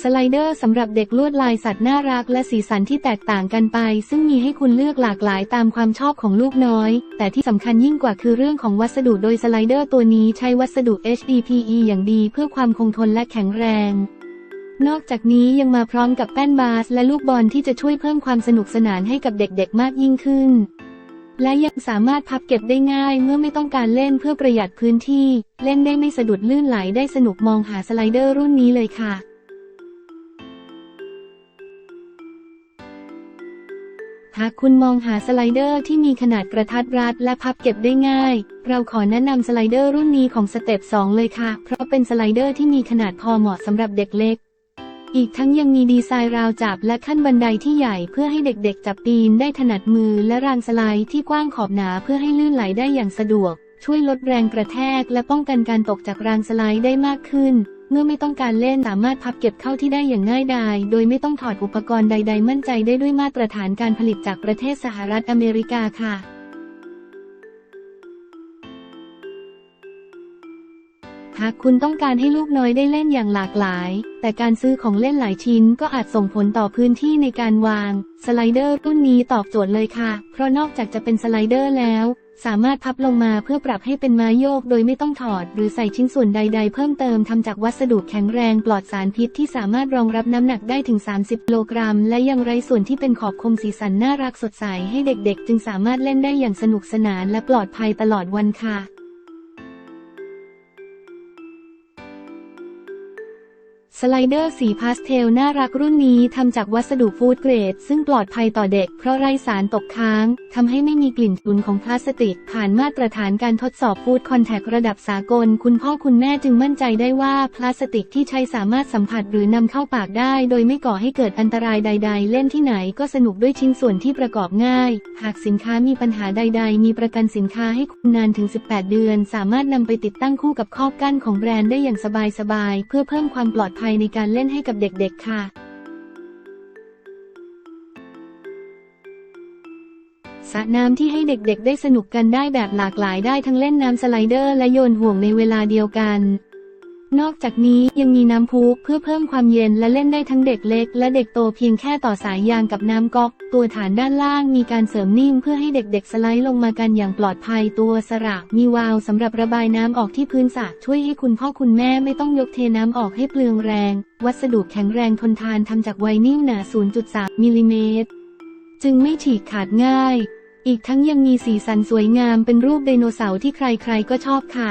สไลเดอร์สำหรับเด็กลวดลายสัตว์น่ารักและสีสันที่แตกต่างกันไป ซึ่งมีให้คุณเลือกหลากหลายตามความชอบของลูกน้อย แต่ที่สำคัญยิ่งกว่าคือเรื่องของวัสดุโดยสไลเดอร์ตัวนี้ใช้วัสดุ HDPE อย่างดีเพื่อความคงทนและแข็งแรง นอกจากนี้ยังมาพร้อมกับแป้นบาสและลูกบอลที่จะช่วยเพิ่มความสนุกสนานให้กับเด็กๆ มากยิ่งขึ้น และยังสามารถพับเก็บได้ง่ายเมื่อไม่ต้องการเล่นเพื่อประหยัดพื้นที่ เล่นได้ไม่สะดุดลื่นไหลได้สนุกมองหาสไลเดอร์รุ่นนี้เลยค่ะ หากคุณมองหาสไลเดอร์ที่มีขนาดกระทัดรัดและพับเก็บได้ง่าย เราขอแนะนำสไลเดอร์รุ่นนี้ของสเต็ป 2 เลยค่ะ เพราะเป็นสไลเดอร์ที่มีขนาดพอเหมาะสำหรับเด็กเล็ก อีกทั้งยังมีดีไซน์ราวจับและขั้นบันไดที่ใหญ่เพื่อให้เด็กๆ จับปีนได้ถนัดมือและรางสไลด์ที่กว้างขอบหนาเพื่อให้ลื่นไหลได้อย่างสะดวก ช่วยลดแรงกระแทกและป้องกันการตกจากรางสไลด์ได้มากขึ้น เมื่อไม่ต้องการเล่นสามารถพับเก็บเข้าที่ได้อย่างง่ายดาย โดยไม่ต้องถอดอุปกรณ์ใด ๆ มั่นใจได้ด้วยมาตรฐานการผลิตจากประเทศสหรัฐอเมริกาค่ะ หากคุณต้องการให้ลูกน้อยได้เล่นอย่างหลากหลาย แต่การซื้อของเล่นหลายชิ้นก็อาจส่งผลต่อพื้นที่ในการวาง สไลเดอร์รุ่นนี้ตอบโจทย์เลยค่ะ เพราะนอกจากจะเป็นสไลเดอร์แล้ว สามารถพับลงมาเพื่อปรับให้เป็นไม้โยกโดยไม่ต้องถอด หรือใส่ชิ้นส่วนใด ๆ เพิ่มเติมทำจากวัสดุแข็งแรงปลอดสารพิษที่สามารถรองรับน้ำหนักได้ถึง 30กิโลกรัม และยังไร้ส่วนที่เป็นขอบคมสีสันน่ารักสดใสให้เด็กๆ จึงสามารถเล่นได้อย่างสนุกสนานและปลอดภัยตลอดวันค่ะ สไลเดอร์สีพาสเทลน่ารักรุ่นนี้ทำจากวัสดุฟู้ดเกรด ซึ่งปลอดภัยต่อเด็กเพราะไร้สารตกค้างทำให้ไม่มีกลิ่นฉุนของพลาสติก ผ่านมาตรฐานการทดสอบฟู้ดคอนแทคระดับสากล คุณพ่อคุณแม่จึงมั่นใจได้ว่าพลาสติกที่ใช้สามารถสัมผัสหรือนำเข้าปากได้ โดยไม่ก่อให้เกิดอันตรายใด ๆ เล่นที่ไหนก็สนุกด้วยชิ้นส่วนที่ประกอบง่าย หากสินค้ามีปัญหาใด ๆ มีประกันสินค้าให้คุณนานถึง 18 เดือน สามารถนำไปติดตั้งคู่กับครอบกั้นของแบรนด์ได้อย่างสบายๆเพื่อเพิ่มความปลอดภัยในการเล่นให้กับเด็กๆค่ะ สระน้ำที่ให้เด็กๆ ได้สนุกกันได้แบบหลากหลายได้ทั้งเล่นน้ำสไลเดอร์และโยนห่วงในเวลาเดียวกัน นอกจากนี้ยังมีน้ำพุเพื่อเพิ่มความเย็นและเล่นได้ทั้งเด็กเล็ก และเด็กโตเพียงแค่ต่อสายยางกับน้ำก๊อก ตัวฐานด้านล่างมีการเสริมนิ่มเพื่อให้เด็กๆสไลด์ลงมากันอย่างปลอดภัยตัวสระ มีวาล์วสำหรับระบายน้ำออกที่พื้นสระช่วยให้คุณพ่อคุณแม่ไม่ต้องยกเทน้ำออกให้เปลืองแรง วัสดุแข็งแรงทนทานทำจากไวนิลหนา 0.3มิลลิเมตรจึงไม่ฉีกขาดง่าย อีกทั้งยังมีสีสันสวยงามเป็นรูปไดโนเสาร์ที่ใครๆก็ชอบค่ะ